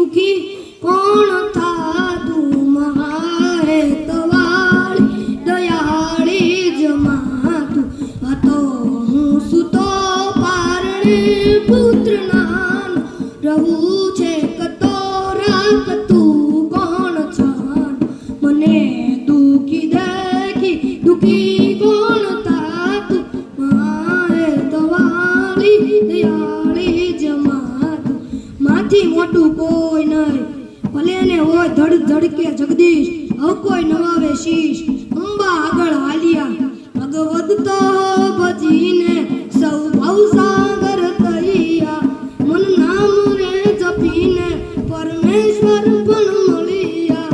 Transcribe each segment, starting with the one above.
દુખી કોણ થાતું? મારે તવાળી દયાળી જમાતું. હતો હું સુતો પારણે પુત્ર નામ રહું છે કતો રાખતું કોણ છાન? મને દુખી દેખી દુખી કોણ તાતું મારે તવાળી દયાળી જમાતું. માથી મોટું કોઈ હો ધડ ધડકે જગદીશ કોઈ નવાવે શીશ. અંબા આગળ હાલ્યા. ભગવદ તો ભજીને સૌ ભાવ તૈયા મન નામ રે જપીને પરમેશ્વર પણ મળ્યા.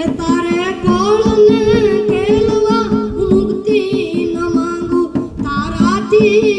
એ તારે કોળને કેલવા મુક્તિ ન માંગુ. તારાથી